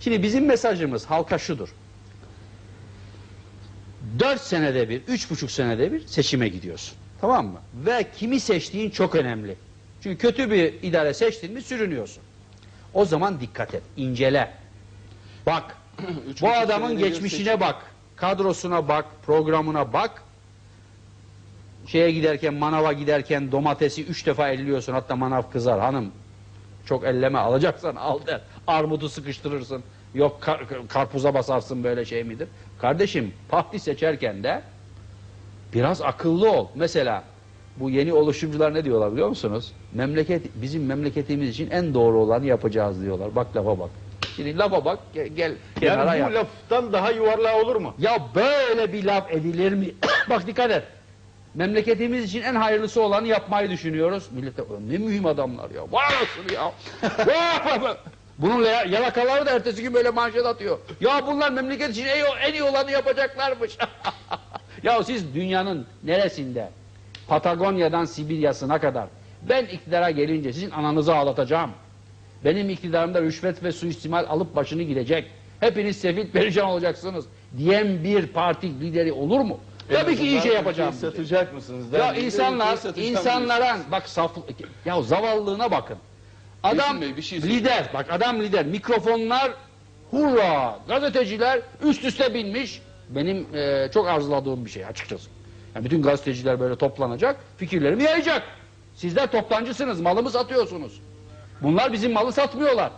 Şimdi bizim mesajımız halka şudur. Dört senede bir, üç buçuk senede bir seçime gidiyorsun. Tamam mı? Ve kimi seçtiğin çok önemli. Çünkü kötü bir idare seçtin mi sürünüyorsun. O zaman dikkat et, incele. Bak, bu adamın geçmişine seçim. bak, kadrosuna bak, programına bak. Şeye giderken, manava giderken domatesi üç defa elliyorsun. Hatta manav kızar hanım. Çok elleme alacaksan al der. Armudu sıkıştırırsın. Yok kar- karpuza basarsın böyle şey midir? Kardeşim parti seçerken de biraz akıllı ol. Mesela bu yeni oluşumcular ne diyorlar biliyor musunuz? Memleket bizim memleketimiz için en doğru olanı yapacağız diyorlar. Bak lafa bak. Şimdi lafa bak gel, gel Yani yap. bu laftan daha yuvarlağı olur mu? Ya böyle bir laf edilir mi? Bak dikkat et. Memleketimiz için en hayırlısı olanı yapmayı düşünüyoruz. Millete ne mühim adamlar ya. Vay anasını ya. Bunun ya- yalakaları da ertesi gün böyle manşet atıyor. Ya bunlar memleket için en iyi olanı yapacaklarmış. ya siz dünyanın neresinde? Patagonya'dan Sibirya'sına kadar. Ben iktidara gelince sizin ananızı ağlatacağım. Benim iktidarımda rüşvet ve suistimal alıp başını gidecek. Hepiniz sefil perişan olacaksınız diyen bir parti lideri olur mu? Tabii ki iyi şey yapacağım. Ülkeyi satacak mısınız? Ya insanlar, insanlara bak saf, ya zavallığına bakın. Adam Bey, bir şey lider, bak adam lider. Mikrofonlar hurra, gazeteciler üst üste binmiş. Benim e, çok arzuladığım bir şey açıkçası. Yani bütün gazeteciler böyle toplanacak, fikirlerimi yayacak. Sizler toptancısınız, malımı satıyorsunuz. Bunlar bizim malı satmıyorlar.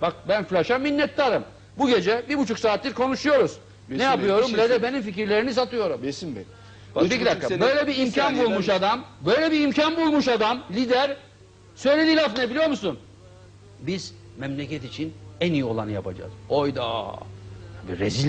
Bak ben Flaş'a minnettarım. Bu gece bir buçuk saattir konuşuyoruz. Besim ne Bey, yapıyorum? bir şey benim fikirlerini satıyorum. Besim Bey. Üç bir dakika. sene- Böyle bir imkan bulmuş ben- adam. Böyle bir imkan bulmuş adam. Lider. Söylediği laf ne biliyor musun? Biz memleket için en iyi olanı yapacağız. Oyda. Bir rezil